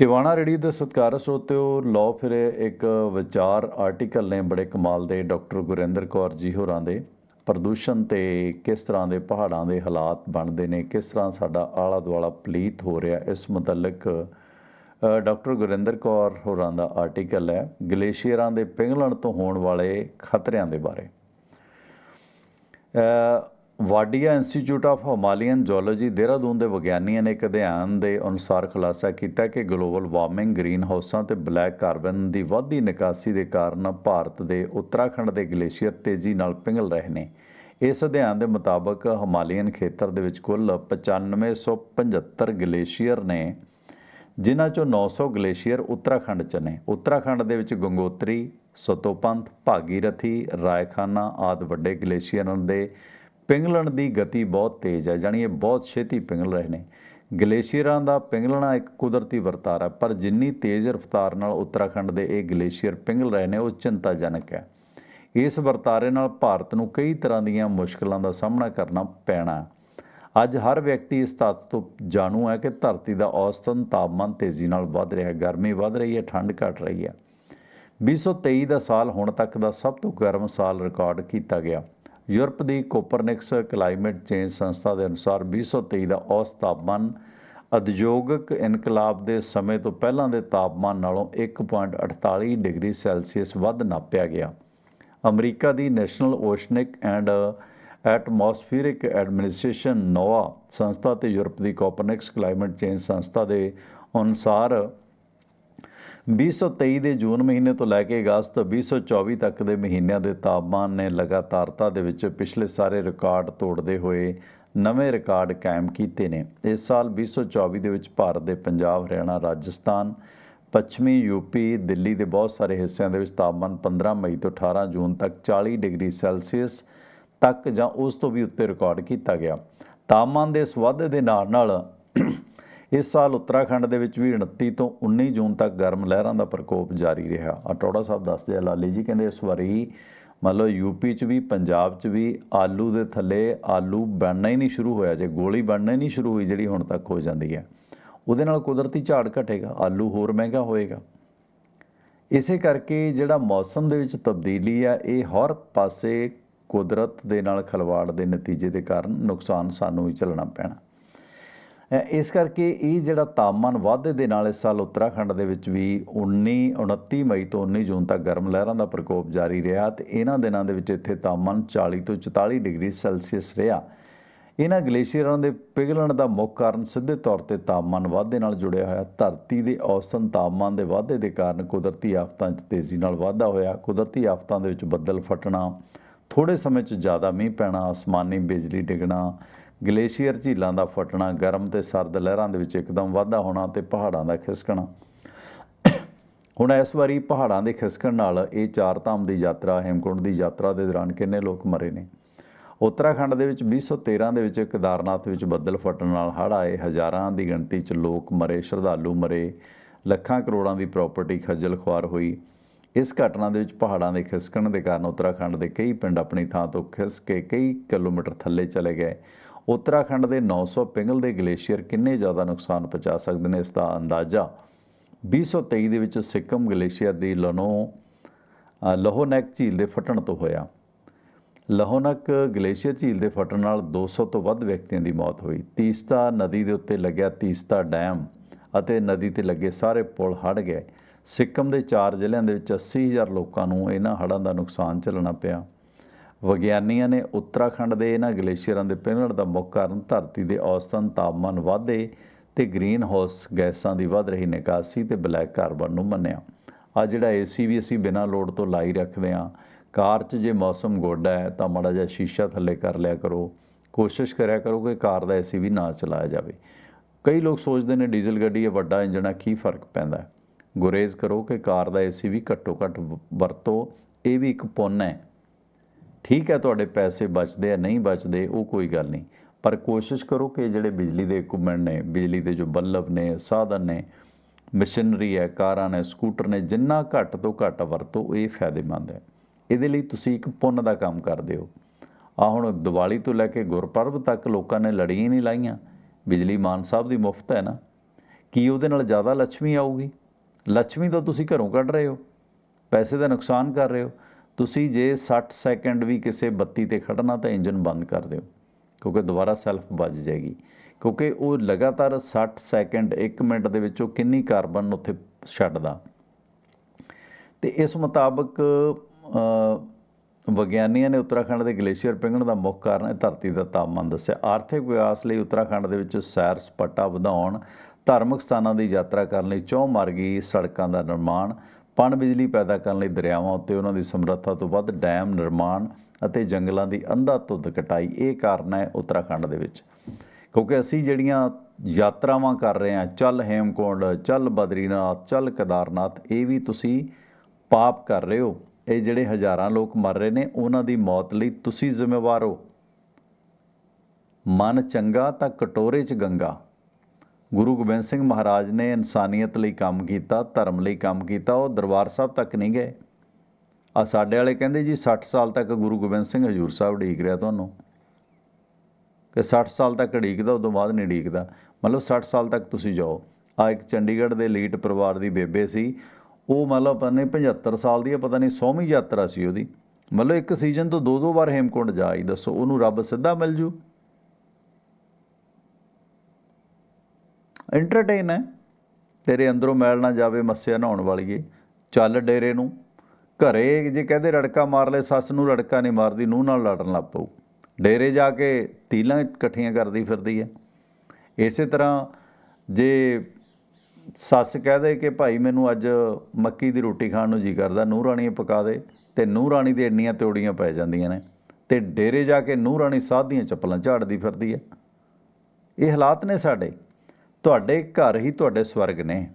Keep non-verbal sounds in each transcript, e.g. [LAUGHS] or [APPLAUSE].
Tiwana ready ਦੇ ਸਤਿਕਾਰ ਸਰੋਤਿਓ ਲੋ ਫਿਰੇ ਇੱਕ ਵਿਚਾਰ ਆਰਟੀਕਲ ਨੇ ਬੜੇ ਕਮਾਲ ਦੇ ਡਾਕਟਰ ਗੁਰਿੰਦਰ ਕੌਰ ਜੀ ਹੋਰਾਂ ਦੇ। ਪ੍ਰਦੂਸ਼ਣ ਤੇ ਕਿਸ ਤਰ੍ਹਾਂ ਦੇ ਪਹਾੜਾਂ ਦੇ ਹਾਲਾਤ ਬਣਦੇ ਨੇ, ਕਿਸ ਤਰ੍ਹਾਂ ਸਾਡਾ ਆਲਾ ਦੁਆਲਾ ਪਲੀਤ ਹੋ ਰਿਹਾ, ਇਸ ਮੁਤਲਕ ਡਾਕਟਰ ਗੁਰਿੰਦਰ ਕੌਰ ਹੋਰਾਂ ਦਾ ਆਰਟੀਕਲ ਹੈ, ਗਲੇਸ਼ੀਅਰਾਂ ਦੇ ਪਿਘਲਣ ਤੋਂ ਹੋਣ ਵਾਲੇ ਖਤਰਿਆਂ ਦੇ ਬਾਰੇ। Wadia institute of Himalayan geology, Dehradun ਦੇ ਵਿਗਿਆਨੀਆਂ ਨੇ ਇੱਕ ਅਧਿਐਨ ਦੇ ਅਨੁਸਾਰ ਖੁਲਾਸਾ ਕੀਤਾ ਕਿ ਗਲੋਬਲ ਵਾਰਮਿੰਗ ਗ੍ਰੀਨ ਹਾਊਸਾਂ ਤੇ ਬਲੈਕ ਕਾਰਬਨ ਦੀ ਵੱਧਦੀ ਨਿਕਾਸੀ ਦੇ ਕਾਰਨ ਭਾਰਤ ਦੇ ਉੱਤਰਾਖੰਡ ਦੇ ਗਲੇਸ਼ੀਅਰ ਤੇਜ਼ੀ ਨਾਲ ਪਿਘਲ ਰਹੇ ਨੇ। ਇਸ ਅਧਿਐਨ ਦੇ ਮੁਤਾਬਕ ਹਿਮਾਲੀਅਨ ਖੇਤਰ ਦੇ ਵਿੱਚ ਕੁੱਲ 9575 ਗਲੇਸ਼ੀਅਰ ਨੇ, ਜਿਨ੍ਹਾਂ ਚੋਂ 900 ਗਲੇਸ਼ੀਅਰ ਉੱਤਰਾਖੰਡ ਚ ਨੇ। ਉੱਤਰਾਖੰਡ ਦੇ ਵਿੱਚ ਗੰਗੋਤਰੀ, ਸਤੋਪੰਥ, ਭਾਗੀਰਥੀ ਰਾਇਖਾਨਾ ਆਦਿ ਵੱਡੇ ਗਲੇਸ਼ੀਅਰਾਂ ਦੇ ਪਿਘਲਣ ਦੀ ਗਤੀ ਬਹੁਤ ਤੇਜ਼ ਹੈ, ਜਾਣੀ ਇਹ ਬਹੁਤ ਛੇਤੀ ਪਿਘਲ ਰਹੇ ਨੇ। ਗਲੇਸ਼ੀਅਰਾਂ ਦਾ ਪਿਘਲਣਾ ਇੱਕ ਕੁਦਰਤੀ ਵਰਤਾਰਾ ਪਰ ਜਿੰਨੀ ਤੇਜ਼ ਰਫ਼ਤਾਰ ਨਾਲ ਉੱਤਰਾਖੰਡ ਦੇ ਇਹ ਗਲੇਸ਼ੀਅਰ ਪਿਘਲ ਰਹੇ ਨੇ, ਉਹ ਚਿੰਤਾਜਨਕ ਹੈ। ਇਸ ਵਰਤਾਰੇ ਨਾਲ ਭਾਰਤ ਨੂੰ ਕਈ ਤਰ੍ਹਾਂ ਦੀਆਂ ਮੁਸ਼ਕਲਾਂ ਦਾ ਸਾਹਮਣਾ ਕਰਨਾ ਪੈਣਾ ਅੱਜ ਹਰ ਵਿਅਕਤੀ ਇਸ ਤੱਤ ਤੋਂ ਜਾਣੂ ਹੈ ਕਿ ਧਰਤੀ ਦਾ ਔਸਤਨ ਤਾਪਮਾਨ ਤੇਜ਼ੀ ਨਾਲ ਵੱਧ ਰਿਹਾ ਹੈ, ਗਰਮੀ ਵੱਧ ਰਹੀ ਹੈ, ਠੰਡ ਘਟ ਰਹੀ ਹੈ। 2023 ਦਾ ਸਾਲ ਹੁਣ ਤੱਕ ਦਾ ਸਭ ਤੋਂ ਗਰਮ ਸਾਲ ਰਿਕਾਰਡ ਕੀਤਾ ਗਿਆ। ਯੂਰਪ ਦੀ ਕੋਪਰਨਿਕਸ ਕਲਾਈਮੇਟ ਚੇਂਜ ਸੰਸਥਾ ਦੇ ਅਨੁਸਾਰ 2023 ਦਾ ਔਸਤ ਤਾਪਮਾਨ ਉਦਯੋਗਿਕ ਇਨਕਲਾਬ ਦੇ ਸਮੇਂ ਤੋਂ ਪਹਿਲਾਂ ਦੇ ਤਾਪਮਾਨ ਨਾਲੋਂ 1.48 ਡਿਗਰੀ ਸੈਲਸੀਅਸ ਵੱਧ ਨਾਪਿਆ ਗਿਆ। America the national oceanic and atmospheric administration NOAA ਸੰਸਥਾ ਤੇ ਯੂਰਪ ਦੀ ਕੋਪਰਨਿਕਸ ਕਲਾਈਮੇਟ ਚੇਂਜ ਸੰਸਥਾ ਦੇ ਅਨੁਸਾਰ 2023 ਦੇ ਜੂਨ ਮਹੀਨੇ ਤੋਂ ਲੈ ਕੇ ਅਗਸਤ 2024 ਤੱਕ ਦੇ ਮਹੀਨਿਆਂ ਦੇ ਤਾਪਮਾਨ ਨੇ ਲਗਾਤਾਰਤਾ ਦੇ ਵਿੱਚ ਪਿਛਲੇ ਸਾਰੇ ਰਿਕਾਰਡ ਤੋੜਦੇ ਹੋਏ ਨਵੇਂ ਰਿਕਾਰਡ ਕਾਇਮ ਕੀਤੇ ਨੇ। ਇਸ ਸਾਲ 2024 ਦੇ ਵਿੱਚ ਭਾਰਤ ਦੇ ਪੰਜਾਬ, ਹਰਿਆਣਾ, ਰਾਜਸਥਾਨ, ਪੱਛਮੀ ਯੂਪੀ ਦਿੱਲੀ ਦੇ ਬਹੁਤ ਸਾਰੇ ਹਿੱਸਿਆਂ ਦੇ ਵਿੱਚ ਤਾਪਮਾਨ 15 ਮਈ ਤੋਂ 18 ਜੂਨ ਤੱਕ 40 ਡਿਗਰੀ ਸੈਲਸੀਅਸ ਤੱਕ ਜਾਂ ਉਸ ਤੋਂ ਵੀ ਉੱਤੇ ਰਿਕਾਰਡ ਕੀਤਾ ਗਿਆ। ਤਾਪਮਾਨ ਦੇ ਇਸ ਵਾਧੇ ਦੇ ਨਾਲ ਨਾਲ ਇਸ ਸਾਲ ਉੱਤਰਾਖੰਡ ਦੇ ਵਿੱਚ ਵੀ 29 ਤੋਂ 19 ਜੂਨ ਤੱਕ ਗਰਮ ਲਹਿਰਾਂ ਦਾ ਪ੍ਰਕੋਪ ਜਾਰੀ ਰਿਹਾ। ਅਟੋੜਾ ਸਾਹਿਬ ਦੱਸਦੇ ਆ, ਲਾਲੀ ਜੀ ਕਹਿੰਦੇ ਇਸ ਵਾਰੀ ਮੰਨ ਲਓ ਯੂਪੀ 'ਚ ਵੀ, ਪੰਜਾਬ 'ਚ ਵੀ ਆਲੂ ਦੇ ਥੱਲੇ ਆਲੂ ਬਣਨਾ ਹੀ ਨਹੀਂ ਸ਼ੁਰੂ ਹੋਇਆ। ਜੇ ਗੋਲੀ ਬਣਨਾ ਹੀ ਨਹੀਂ ਸ਼ੁਰੂ ਹੋਈ, ਜਿਹੜੀ ਹੁਣ ਤੱਕ ਹੋ ਜਾਂਦੀ ਹੈ। ਉਹਦੇ ਨਾਲ ਕੁਦਰਤੀ ਝਾੜ ਘਟੇਗਾ, ਆਲੂ ਹੋਰ ਮਹਿੰਗਾ ਹੋਏਗਾ। ਇਸੇ ਕਰਕੇ ਜਿਹੜਾ ਮੌਸਮ ਦੇ ਵਿੱਚ ਤਬਦੀਲੀ ਆ, ਇਹ ਹਰ ਪਾਸੇ ਕੁਦਰਤ ਦੇ ਨਾਲ ਖਲਵਾੜ ਦੇ ਨਤੀਜੇ ਦੇ ਕਾਰਨ ਨੁਕਸਾਨ ਸਾਨੂੰ ਹੀ ਝੱਲਣਾ ਪੈਣਾ। ਇਸ ਕਰਕੇ ਇਹ ਜਿਹੜਾ ਤਾਪਮਾਨ ਵਾਧੇ ਦੇ ਨਾਲ ਇਸ ਸਾਲ ਉੱਤਰਾਖੰਡ ਦੇ ਵਿੱਚ ਵੀ 19 29 ਮਈ ਤੋਂ 19 ਜੂਨ ਤੱਕ ਗਰਮ ਲਹਿਰਾਂ ਦਾ ਪ੍ਰਕੋਪ ਜਾਰੀ ਰਿਹਾ ਤੇ ਇਹਨਾਂ ਦਿਨਾਂ ਦੇ ਵਿੱਚ ਇੱਥੇ ਤਾਪਮਾਨ 40 ਤੋਂ 44 ਡਿਗਰੀ ਸੈਲਸੀਅਸ ਰਿਹਾ। ਇਹਨਾਂ ਗਲੇਸ਼ੀਅਰਾਂ ਦੇ ਪਿਘਲਣ ਦਾ ਮੁੱਖ ਕਾਰਨ ਸਿੱਧੇ ਤੌਰ ਤੇ ਤਾਪਮਾਨ ਵਾਧੇ ਨਾਲ ਜੁੜਿਆ ਹੋਇਆ। ਧਰਤੀ ਦੇ ਔਸਤਨ ਤਾਪਮਾਨ ਦੇ ਵਾਧੇ ਦੇ ਕਾਰਨ ਕੁਦਰਤੀ ਆਫਤਾਂ 'ਚ ਤੇਜ਼ੀ ਨਾਲ ਵਾਧਾ ਹੋਇਆ। ਕੁਦਰਤੀ ਆਫਤਾਂ ਦੇ ਵਿੱਚ ਬੱਦਲ ਫਟਣਾ ਥੋੜੇ ਸਮੇਂ 'ਚ ਜ਼ਿਆਦਾ ਮੀਂਹ ਪੈਣਾ, ਅਸਮਾਨੀ ਬਿਜਲੀ ਡਿੱਗਣਾ ਗਲੇਸ਼ੀਅਰ ਝੀਲਾਂ ਦਾ ਫਟਣਾ, ਗਰਮ ਤੇ ਸਰਦ ਲਹਿਰਾਂ ਦੇ ਵਿੱਚ ਇੱਕਦਮ ਵਾਧਾ ਹੋਣਾ ਤੇ ਪਹਾੜਾਂ ਦਾ ਖਿਸਕਣਾ। ਹੁਣ ਇਸ ਵਾਰੀ ਪਹਾੜਾਂ ਦੇ ਖਿਸਕਣ ਨਾਲ ਇਹ ਚਾਰ ਧਾਮ ਦੀ ਯਾਤਰਾ ਹੇਮਕੁੰਡ ਦੀ ਯਾਤਰਾ ਦੇ ਦੌਰਾਨ ਕਿੰਨੇ ਲੋਕ ਮਰੇ ਨੇ? ਉੱਤਰਾਖੰਡ ਦੇ ਵਿੱਚ 2013 ਦੇ ਵਿੱਚ ਕੇਦਾਰਨਾਥ ਵਿੱਚ ਬੱਦਲ ਫਟਣ ਨਾਲ ਹੜ੍ਹ ਆਏ। ਹਜ਼ਾਰਾਂ ਦੀ ਗਿਣਤੀ 'ਚ ਲੋਕ ਮਰੇ, ਸ਼ਰਧਾਲੂ ਮਰੇ। ਲੱਖਾਂ ਕਰੋੜਾਂ ਦੀ ਪ੍ਰਾਪਰਟੀ ਖੱਜਲ ਖੁਆਰ ਹੋਈ। ਇਸ ਘਟਨਾ ਦੇ ਵਿੱਚ ਪਹਾੜਾਂ ਦੇ ਖਿਸਕਣ ਦੇ ਕਾਰਨ ਉੱਤਰਾਖੰਡ ਦੇ ਕਈ ਪਿੰਡ ਆਪਣੀ ਥਾਂ ਤੋਂ ਖਿਸ ਕੇ ਕਈ ਕਿਲੋਮੀਟਰ ਥੱਲੇ ਚਲੇ ਗਏ। ਉੱਤਰਾਖੰਡ ਦੇ 900 ਪਿੰਗਲ ਦੇ ਗਲੇਸ਼ੀਅਰ ਕਿੰਨੇ ਜ਼ਿਆਦਾ ਨੁਕਸਾਨ ਪਹੁੰਚਾ ਸਕਦੇ ਨੇ ਇਸ ਦਾ ਅੰਦਾਜ਼ਾ? 2023 ਦੇ ਵਿੱਚ ਸਿੱਕਮ ਗਲੇਸ਼ੀਅਰ ਦੀ ਲਨੋ ਅ, ਝੀਲ ਦੇ ਫਟਣ ਤੋਂ ਹੋਇਆ। ਲੋਹੋਨਕ ਗਲੇਸ਼ੀਅਰ ਝੀਲ ਦੇ ਫਟਣ ਨਾਲ 200 ਤੋਂ ਵੱਧ ਵਿਅਕਤੀਆਂ ਦੀ ਮੌਤ ਹੋਈ। ਤੀਸਤਾ ਨਦੀ ਦੇ ਉੱਤੇ ਲੱਗਿਆ ਤੀਸਤਾ ਡੈਮ ਅਤੇ ਨਦੀ ਤੇ ਲੱਗੇ ਸਾਰੇ ਪੁਲ ਹੜ੍ਹ ਗਏ। ਸਿੱਕਮ ਦੇ ਚਾਰ ਜ਼ਿਲ੍ਹਿਆਂ ਦੇ ਵਿੱਚ 80000 ਲੋਕਾਂ ਨੂੰ ਇਹਨਾਂ ਹੜ੍ਹਾਂ ਦਾ ਨੁਕਸਾਨ ਝੱਲਣਾ ਪਿਆ। ਵਿਗਿਆਨੀਆਂ ਨੇ ਉੱਤਰਾਖੰਡ ਦੇ ਇਹਨਾਂ ਗਲੇਸ਼ੀਅਰਾਂ ਦੇ ਪਿਘਲਣ ਦਾ ਮੁੱਖ ਕਾਰਨ ਧਰਤੀ ਦੇ ਔਸਤਨ, ਤਾਪਮਾਨ ਵਾਧੇ ਤੇ ਗ੍ਰੀਨ ਹਾਊਸ ਗੈਸਾਂ ਦੀ ਵੱਧ ਰਹੀ ਨਿਕਾਸੀ ਤੇ ਬਲੈਕ ਕਾਰਬਨ ਨੂੰ ਮੰਨਿਆ। ਆ ਜਿਹੜਾ ਏਸੀ ਵੀ ਅਸੀਂ ਬਿਨਾਂ ਲੋਡ ਤੋਂ ਲਾਈ ਰੱਖਦੇ ਹਾਂ, ਕਾਰ 'ਚ ਜੇ ਮੌਸਮ ਗੋਡਾ ਹੈ ਤਾਂ ਮਾੜਾ ਜਿਹਾ ਸ਼ੀਸ਼ਾ ਥੱਲੇ ਕਰ ਲਿਆ ਕਰੋ। ਕੋਸ਼ਿਸ਼ ਕਰਿਆ ਕਰੋ ਕਿ ਕਾਰ ਦਾ ਏਸੀ ਵੀ ਨਾ ਚਲਾਇਆ ਜਾਵੇ। ਕਈ ਲੋਕ ਸੋਚਦੇ ਨੇ ਡੀਜ਼ਲ ਗੱਡੀ ਹੈ ਵੱਡਾ ਇੰਜਣ ਆ ਕੀ ਫ਼ਰਕ ਪੈਂਦਾ ਗੁਰੇਜ਼ ਕਰੋ ਕਿ ਕਾਰ ਦਾ ਏਸੀ ਵੀ ਘੱਟੋ ਘੱਟ ਵ- ਵਰਤੋ। ਇਹ ਵੀ ਇੱਕ ਪੁੰਨ ਹੈ। ਠੀਕ ਹੈ ਤੁਹਾਡੇ ਪੈਸੇ ਬਚਦੇ ਆ, ਨਹੀਂ ਬਚਦੇ, ਉਹ ਕੋਈ ਗੱਲ ਨਹੀਂ। ਪਰ ਕੋਸ਼ਿਸ਼ ਕਰੋ ਕਿ ਜਿਹੜੇ ਬਿਜਲੀ ਦੇ ਇਕਵਿਪਮੈਂਟ ਨੇ, ਬਿਜਲੀ ਦੇ ਜੋ ਬੱਲਬ ਨੇ, ਸਾਧਨ ਨੇ, ਮਸ਼ੀਨਰੀ ਹੈ, ਕਾਰਾਂ ਨੇ, ਸਕੂਟਰ ਨੇ, ਜਿੰਨਾ ਘੱਟ ਤੋਂ ਘੱਟ ਵਰਤੋ, ਇਹ ਫਾਇਦੇਮੰਦ ਹੈ। ਇਹਦੇ ਲਈ ਤੁਸੀਂ ਇੱਕ ਪੁੰਨ ਦਾ ਕੰਮ ਕਰਦੇ ਹੋ। ਆ ਹੁਣ ਦੀਵਾਲੀ ਤੋਂ ਲੈ ਕੇ ਗੁਰਪੁਰਬ ਤੱਕ ਲੋਕਾਂ ਨੇ ਲੜੀਆਂ ਨਹੀਂ ਲਾਈਆਂ। ਬਿਜਲੀ ਮਾਨ ਸਾਹਿਬ ਦੀ ਮੁਫਤ ਹੈ ਨਾ। ਕੀ ਉਹਦੇ ਨਾਲ ਜ਼ਿਆਦਾ ਲੱਛਮੀ ਆਊਗੀ? ਲੱਛਮੀ ਤਾਂ ਤੁਸੀਂ ਘਰੋਂ ਕੱਢ ਰਹੇ ਹੋ। ਪੈਸੇ ਦਾ ਨੁਕਸਾਨ ਕਰ ਰਹੇ ਹੋ। ਤੁਸੀਂ ਜੇ 60 ਸੈਕਿੰਡ ਵੀ ਕਿਸੇ ਬੱਤੀ ਤੇ ਖੜਨਾ ਤਾਂ ਇੰਜਨ ਬੰਦ ਕਰ ਦਿਓ, ਕਿਉਂਕਿ ਦੁਬਾਰਾ ਸੈਲਫ ਵੱਜ ਜਾਏਗੀ। ਕਿਉਂਕਿ ਉਹ ਲਗਾਤਾਰ 60 ਸੈਕਿੰਡ 1 ਮਿੰਟ ਦੇ ਵਿੱਚ ਉਹ ਕਿੰਨੀ ਕਾਰਬਨ ਉੱਥੇ ਛੱਡਦਾ। ਤੇ ਇਸ ਮੁਤਾਬਕ ਵਿਗਿਆਨੀਆਂ ਨੇ ਉੱਤਰਾਖੰਡ ਦੇ ਗਲੇਸ਼ੀਅਰ ਪਿਘਲਣ ਦਾ ਮੁੱਖ ਕਾਰਨ ਹੈ ਧਰਤੀ ਦਾ ਤਾਪਮਾਨ ਦੱਸਿਆ। ਆਰਥਿਕ ਵਿਕਾਸ ਲਈ ਉੱਤਰਾਖੰਡ ਦੇ ਵਿੱਚ ਸੈਰ ਸਪਾਟਾ ਵਧਾਉਣ, ਧਾਰਮਿਕ ਸਥਾਨਾਂ ਦੀ ਯਾਤਰਾ ਕਰਨ ਲਈ ਚੌ ਮਾਰਗੀ ਸੜਕਾਂ ਦਾ ਨਿਰਮਾਣ ਪਣ ਬਿਜਲੀ ਪੈਦਾ ਕਰਨ ਲਈ ਦਰਿਆਵਾਂ ਉੱਤੇ ਉਹਨਾਂ ਦੀ ਸਮਰੱਥਾ ਤੋਂ ਵੱਧ ਡੈਮ ਨਿਰਮਾਣ ਅਤੇ ਜੰਗਲਾਂ ਦੀ ਅੰਧਾ ਧੁੰਦ ਕਟਾਈ, ਇਹ ਕਾਰਨ ਹੈ ਉੱਤਰਾਖੰਡ ਦੇ ਵਿੱਚ। ਕਿਉਂਕਿ ਅਸੀਂ ਜਿਹੜੀਆਂ ਯਾਤਰਾਵਾਂ ਕਰ ਰਹੇ ਹਾਂ, ਚੱਲ ਹੇਮਕੁੰਡ, ਚੱਲ ਬਦਰੀਨਾਥ, ਚੱਲ ਕੇਦਾਰਨਾਥ, ਇਹ ਵੀ ਤੁਸੀਂ ਪਾਪ ਕਰ ਰਹੇ ਹੋ। ਇਹ ਜਿਹੜੇ ਹਜ਼ਾਰਾਂ ਲੋਕ ਮਰ ਰਹੇ ਨੇ, ਉਹਨਾਂ ਦੀ ਮੌਤ ਲਈ ਤੁਸੀਂ ਜ਼ਿੰਮੇਵਾਰ ਹੋ। ਮਨ ਚੰਗਾ ਤਾਂ ਕਟੋਰੇ 'ਚ ਗੰਗਾ। ਗੁਰੂ ਗੋਬਿੰਦ ਸਿੰਘ ਮਹਾਰਾਜ ਨੇ ਇਨਸਾਨੀਅਤ ਲਈ ਕੰਮ ਕੀਤਾ, ਧਰਮ ਲਈ ਕੰਮ ਕੀਤਾ, ਉਹ ਦਰਬਾਰ ਸਾਹਿਬ ਤੱਕ ਨਹੀਂ ਗਏ। ਆ ਸਾਡੇ ਵਾਲੇ ਕਹਿੰਦੇ ਜੀ 60 ਸਾਲ ਤੱਕ ਗੁਰੂ ਗੋਬਿੰਦ ਸਿੰਘ ਹਜੂਰ ਸਾਹਿਬ ਢੀਕ ਰਿਹਾ ਤੁਹਾਨੂੰ। ਕਿ 60 ਸਾਲ ਤੱਕ ਢੀਕਦਾ ਉਦੋਂ ਬਾਅਦ ਨਹੀਂ ਢੀਕਦਾ ਮਤਲਬ 60 ਸਾਲ ਤੱਕ ਤੁਸੀਂ ਜਾਓ। ਆ ਇੱਕ ਚੰਡੀਗੜ੍ਹ ਦੇ ਲੀਟ ਪਰਿਵਾਰ ਦੀ ਬੇਬੇ ਸੀ। ਉਹ ਮਤਲਬ ਪਤਾ ਨਹੀਂ 75 ਸਾਲ ਦੀ ਹੈ ਪਤਾ ਨਹੀਂ 100ਵੀਂ ਯਾਤਰਾ ਸੀ ਉਹਦੀ। ਮਤਲਬ ਇੱਕ ਸੀਜ਼ਨ ਤੋਂ ਦੋ ਦੋ ਵਾਰ ਹੇਮਕੁੰਡ ਜਾਈ ਦੱਸੋ। ਉਹਨੂੰ ਰੱਬ ਸਿੱਧਾ ਮਿਲ ਜੂ। ਐਂਟਰਟੇਨ ਹੈ। ਤੇਰੇ ਅੰਦਰੋਂ ਮੈਲ ਨਾ ਜਾਵੇ, ਮੱਸਿਆ ਨਹਾਉਣ ਵਾਲੀਏ। ਚੱਲ ਡੇਰੇ ਨੂੰ। ਘਰੇ ਜੇ ਕਹਦੇ ਰੜਕਾ ਮਾਰ ਲੈ ਸੱਸ ਨੂੰ ਰੜਕਾ ਨਹੀਂ ਮਾਰਦੀ, ਨੂੰਹ ਨਾਲ ਲੜਨ ਲੱਗ ਪਊ। ਡੇਰੇ ਜਾ ਕੇ ਤੀਲਾਂ ਇਕੱਠੀਆਂ ਕਰਦੀ ਫਿਰਦੀ ਹੈ। ਇਸੇ ਤਰ੍ਹਾਂ ਜੇ ਸੱਸ ਕਹਦੇ ਕਿ ਭਾਈ ਮੈਨੂੰ ਅੱਜ ਮੱਕੀ ਦੀ ਰੋਟੀ ਖਾਣ ਨੂੰ ਜੀ ਕਰਦਾ, ਨੂੰਹ ਰਾਣੀ ਪਕਾ ਦੇ, ਤੇ ਨੂੰਹ ਰਾਣੀ ਦੇ ਇੰਨੀਆਂ ਤਿਉੜੀਆਂ ਪੈ ਜਾਂਦੀਆਂ ਨੇ, ਤੇ ਡੇਰੇ ਜਾ ਕੇ ਨੂੰਹ ਰਾਣੀ ਸਾਧ ਦੀਆਂ ਚੱਪਲਾਂ ਝਾੜਦੀ ਫਿਰਦੀ ਹੈ। ਇਹ ਹਾਲਾਤ ਨੇ ਸਾਡੇ। ਤੁਹਾਡੇ ਘਰ ਹੀ ਤੁਹਾਡੇ ਸਵਰਗ ਨੇ।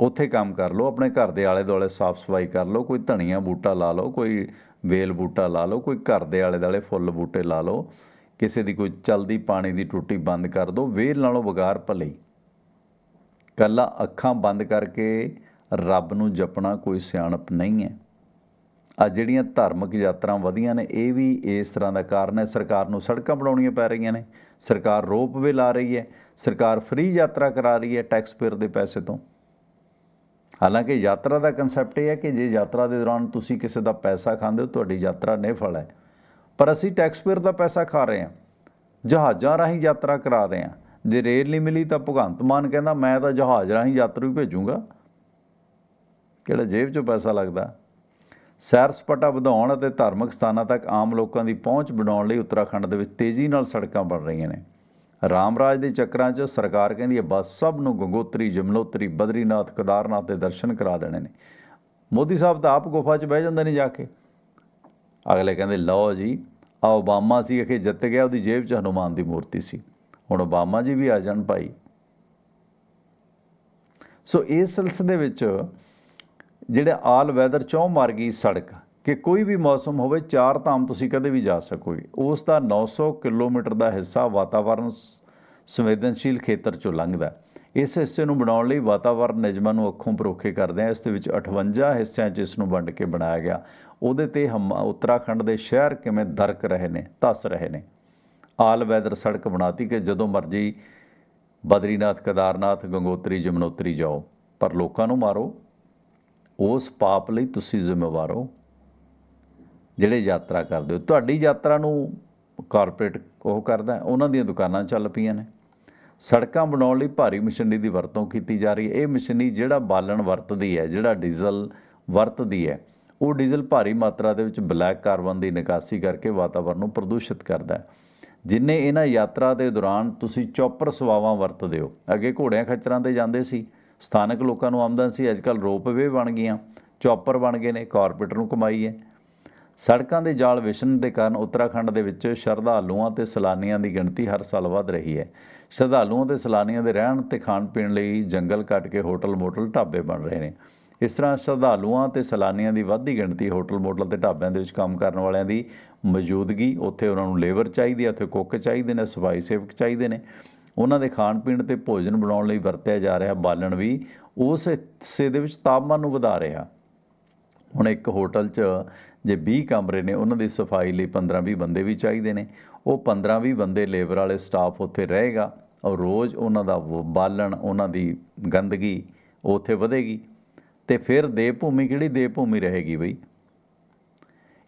ਉੱਥੇ ਕੰਮ ਕਰ ਲਓ, ਆਪਣੇ ਘਰ ਦੇ ਆਲੇ ਦੁਆਲੇ ਸਾਫ਼ ਸਫ਼ਾਈ ਕਰ ਲਓ, ਕੋਈ ਧਨੀਆ ਬੂਟਾ ਲਾ ਲਓ, ਕੋਈ ਵੇਲ ਬੂਟਾ ਲਾ ਲਓ, ਕੋਈ ਘਰ ਦੇ ਆਲੇ ਦੁਆਲੇ ਫੁੱਲ ਬੂਟੇ ਲਾ ਲਓ, ਕਿਸੇ ਦੀ ਕੋਈ ਚਲਦੀ ਪਾਣੀ ਦੀ ਟੁੱਟੀ ਬੰਦ ਕਰ ਦਿਓ ਵੇਲ ਨਾਲੋਂ ਵਗਾਰ ਭਲੇ। ਕੱਲਾ ਅੱਖਾਂ ਬੰਦ ਕਰਕੇ ਰੱਬ ਨੂੰ ਜਪਣਾ ਕੋਈ ਸਿਆਣਪ ਨਹੀਂ ਹੈ। ਆ ਜਿਹੜੀਆਂ ਧਾਰਮਿਕ ਯਾਤਰਾ ਵਧੀਆਂ ਨੇ, ਇਹ ਵੀ ਇਸ ਤਰ੍ਹਾਂ ਦਾ ਕਾਰਨ ਹੈ, ਸਰਕਾਰ ਨੂੰ ਸੜਕਾਂ ਬਣਾਉਣੀਆਂ ਪੈ ਰਹੀਆਂ ਨੇ। ਸਰਕਾਰ ਰੋਪਵੇ ਲਾ ਰਹੀ ਹੈ, ਸਰਕਾਰ ਫ੍ਰੀ ਯਾਤਰਾ ਕਰਾ ਰਹੀ ਹੈ ਟੈਕਸ ਪੇਅਰ ਦੇ ਪੈਸੇ ਤੋਂ। ਹਾਲਾਂਕਿ ਯਾਤਰਾ ਦਾ ਕਨਸੈਪਟ ਇਹ ਹੈ ਕਿ ਜੇ ਯਾਤਰਾ ਦੇ ਦੌਰਾਨ ਤੁਸੀਂ ਕਿਸੇ ਦਾ ਪੈਸਾ ਖਾਂਦੇ ਹੋ, ਤੁਹਾਡੀ ਯਾਤਰਾ ਨਿਫਲ ਹੈ। ਪਰ ਅਸੀਂ ਟੈਕਸ ਪੇਅਰ ਦਾ ਪੈਸਾ ਖਾ ਰਹੇ ਹਾਂ, ਜਹਾਜ਼ਾਂ ਰਾਹੀਂ ਯਾਤਰਾ ਕਰਾ ਰਹੇ ਹਾਂ। ਜੇ ਰੇਲ ਨਹੀਂ ਮਿਲੀ ਤਾਂ ਭਗਵੰਤ ਮਾਨ ਕਹਿੰਦਾ, ਮੈਂ ਤਾਂ ਜਹਾਜ਼ ਰਾਹੀਂ ਯਾਤਰੂ ਭੇਜੂੰਗਾ। ਕਿਹੜਾ ਜੇਬ 'ਚੋਂ ਪੈਸਾ ਲੱਗਦਾ? ਸੈਰ ਸਪਾਟਾ ਵਧਾਉਣ ਅਤੇ ਧਾਰਮਿਕ ਸਥਾਨਾਂ ਤੱਕ ਆਮ ਲੋਕਾਂ ਦੀ ਪਹੁੰਚ ਬਣਾਉਣ ਲਈ ਉੱਤਰਾਖੰਡ ਦੇ ਵਿੱਚ ਤੇਜ਼ੀ ਨਾਲ ਸੜਕਾਂ ਬਣ ਰਹੀਆਂ ਨੇ। ਰਾਮਰਾਜ ਦੇ ਚੱਕਰਾਂ 'ਚ ਸਰਕਾਰ ਕਹਿੰਦੀ ਹੈ, ਬਸ ਸਭ ਨੂੰ ਗੰਗੋਤਰੀ, ਜਮਨੋਤਰੀ, ਬਦਰੀਨਾਥ, ਕੇਦਾਰਨਾਥ ਦੇ ਦਰਸ਼ਨ ਕਰਾ ਦੇਣੇ ਨੇ। ਮੋਦੀ ਸਾਹਿਬ ਤਾਂ ਆਪ ਗੁਫਾ 'ਚ ਬਹਿ ਜਾਂਦੇ ਨੇ ਜਾ ਕੇ। ਅਗਲੇ ਕਹਿੰਦੇ, ਲਓ ਜੀ, ਆ ਓਬਾਮਾ ਸੀ, ਅਖੇ ਜਿੱਤ ਗਿਆ, ਉਹਦੀ ਜੇਬ 'ਚ ਹਨੂਮਾਨ ਦੀ ਮੂਰਤੀ ਸੀ। ਹੁਣ ਓਬਾਮਾ ਜੀ ਵੀ ਆ ਜਾਣ ਭਾਈ। ਸੋ ਇਸ ਸਿਲਸਿਲੇ ਵਿੱਚ ਜਿਹੜੇ ਆਲ ਵੈਦਰ ਚੌ ਮਾਰਗੀ ਸੜਕ, ਕਿ ਕੋਈ ਵੀ ਮੌਸਮ ਹੋਵੇ, ਚਾਰ ਧਾਮ ਤੁਸੀਂ ਕਦੇ ਵੀ ਜਾ ਸਕੋਗੇ ਉਸ ਦਾ 900 ਕਿਲੋਮੀਟਰ ਦਾ ਹਿੱਸਾ ਵਾਤਾਵਰਣ ਸੰਵੇਦਨਸ਼ੀਲ ਖੇਤਰ ਚੋਂ ਲੰਘਦਾ ਇਸ ਹਿੱਸੇ ਨੂੰ ਬਣਾਉਣ ਲਈ ਵਾਤਾਵਰਣ ਨਿਯਮਾਂ ਨੂੰ ਅੱਖੋਂ ਪਰੋਖੇ ਕਰਦੇ ਆ ਇਸ ਦੇ ਵਿੱਚ 58 ਹਿੱਸਿਆਂ 'ਚ ਇਸ ਨੂੰ ਵੰਡ ਕੇ ਬਣਾਇਆ ਗਿਆ। ਉਹਦੇ ਤੇ ਹਮ, ਉੱਤਰਾਖੰਡ ਦੇ ਸ਼ਹਿਰ ਕਿਵੇਂ ਦਰਕ ਰਹੇ ਨੇ, ਧੱਸ ਰਹੇ ਨੇ। ਆਲ ਵੈਦਰ ਸੜਕ ਬਣਾਤੀ ਕਿ ਜਦੋਂ ਮਰਜ਼ੀ ਬਦਰੀਨਾਥ, ਕੇਦਾਰਨਾਥ, ਗੰਗੋਤਰੀ ਜਮਨੋਤਰੀ ਜਾਓ, ਪਰ ਲੋਕਾਂ ਨੂੰ ਮਾਰੋ। ਉਸ ਪਾਪ ਲਈ ਤੁਸੀਂ ਜ਼ਿੰਮੇਵਾਰ ਹੋ, ਜਿਹੜੇ ਯਾਤਰਾ ਕਰਦੇ ਹੋ। ਤੁਹਾਡੀ ਯਾਤਰਾ ਨੂੰ ਕਾਰਪੋਰੇਟ ਉਹ ਕਰਦਾ ਉਹਨਾਂ ਦੀਆਂ ਦੁਕਾਨਾਂ ਚੱਲ ਪਈਆਂ ਨੇ। ਸੜਕਾਂ ਬਣਾਉਣ ਲਈ ਭਾਰੀ ਮਸ਼ੀਨਰੀ ਦੀ ਵਰਤੋਂ ਕੀਤੀ ਜਾ ਰਹੀ ਹੈ। ਇਹ ਮਸ਼ੀਨਰੀ ਜਿਹੜਾ ਬਾਲਣ ਵਰਤਦੀ ਹੈ, ਜਿਹੜਾ ਡੀਜ਼ਲ ਵਰਤਦੀ ਹੈ, ਉਹ ਡੀਜ਼ਲ ਭਾਰੀ ਮਾਤਰਾ ਦੇ ਵਿੱਚ ਬਲੈਕ ਕਾਰਬਨ ਦੀ ਨਿਕਾਸੀ ਕਰਕੇ ਵਾਤਾਵਰਣ ਨੂੰ ਪ੍ਰਦੂਸ਼ਿਤ ਕਰਦਾ ਹੈ। ਜਿੰਨੇ ਇਹਨਾਂ ਯਾਤਰਾ ਦੇ ਦੌਰਾਨ ਤੁਸੀਂ ਚੌਪਰ ਸਵਾਵਾਂ ਵਰਤਦੇ ਹੋ, ਅੱਗੇ ਘੋੜਿਆਂ ਖੱਚਰਾਂ ਤੇ ਜਾਂਦੇ ਸੀ ਸਥਾਨਕ ਲੋਕਾਂ ਨੂੰ ਆਮਦਨ ਸੀ ਅੱਜ ਅੱਜਕੱਲ ਰੋਪਵੇ ਬਣ ਗਈਆਂ, ਚੌਪਰ ਬਣ ਗਏ ਨੇ, ਕਾਰਪੋਰੇਟਰ ਨੂੰ ਕਮਾਈ ਹੈ ਸੜਕਾਂ ਦੇ ਜਾਲ ਵਿਛਣ ਦੇ ਕਾਰਨ ਉੱਤਰਾਖੰਡ ਦੇ ਵਿੱਚ ਸ਼ਰਧਾਲੂਆਂ ਤੇ ਸੈਲਾਨੀਆਂ ਦੀ ਗਿਣਤੀ ਹਰ ਸਾਲ ਵਧ ਰਹੀ ਹੈ। ਸ਼ਰਧਾਲੂਆਂ ਤੇ ਸੈਲਾਨੀਆਂ ਦੇ ਰਹਿਣ ਤੇ ਖਾਣ ਪੀਣ ਲਈ ਜੰਗਲ ਕੱਟ ਕੇ ਹੋਟਲ ਮੋਟਲ ਢਾਬੇ ਬਣ ਰਹੇ ਨੇ। ਇਸ ਤਰ੍ਹਾਂ ਸ਼ਰਧਾਲੂਆਂ ਤੇ ਸੈਲਾਨੀਆਂ ਦੀ ਵੱਧਦੀ ਗਿਣਤੀ ਹੋਟਲ ਮੋਟਲ ਤੇ ਢਾਬਿਆਂ ਦੇ ਵਿੱਚ ਕੰਮ ਕਰਨ ਵਾਲਿਆਂ ਦੀ ਮੌਜੂਦਗੀ, ਉੱਥੇ ਉਹਨਾਂ ਨੂੰ ਲੇਬਰ ਚਾਹੀਦੀ ਹੈ, ਉੱਥੇ ਕੁੱਕ ਚਾਹੀਦੇ ਨੇ, ਸਫ਼ਾਈ ਸੇਵਕ ਚਾਹੀਦੇ ਨੇ। ਉਹਨਾਂ ਦੇ ਖਾਣ ਪੀਣ ਤੇ ਭੋਜਨ ਬਣਾਉਣ ਲਈ ਵਰਤਿਆ ਜਾ ਰਿਹਾ ਬਾਲਣ ਵੀ, ਉਸ ਹਿੱਸੇ ਦੇ ਵਿੱਚ ਤਾਪਮਾਨ ਨੂੰ ਵਧਾ ਰਿਹਾ। ਹੁਣ ਇੱਕ ਹੋਟਲ 'ਚ ਜੇ 20 ਕਮਰੇ ਨੇ, ਉਹਨਾਂ ਦੀ ਸਫ਼ਾਈ ਲਈ 15-20 ਬੰਦੇ ਵੀ ਚਾਹੀਦੇ ਨੇ। ਉਹ 15-20 ਬੰਦੇ ਲੇਬਰ ਵਾਲੇ ਸਟਾਫ ਉੱਥੇ ਰਹੇਗਾ ਔਰ ਰੋਜ਼ ਉਹਨਾਂ ਦਾ ਵ- ਬਾਲਣ, ਉਹਨਾਂ ਦੀ ਗੰਦਗੀ ਉੱਥੇ ਵਧੇਗੀ। ਤੇ ਫਿਰ ਦੇਵ ਭੂਮੀ ਕਿਹੜੀ ਦੇਵ ਭੂਮੀ ਰਹੇਗੀ ਬਈ?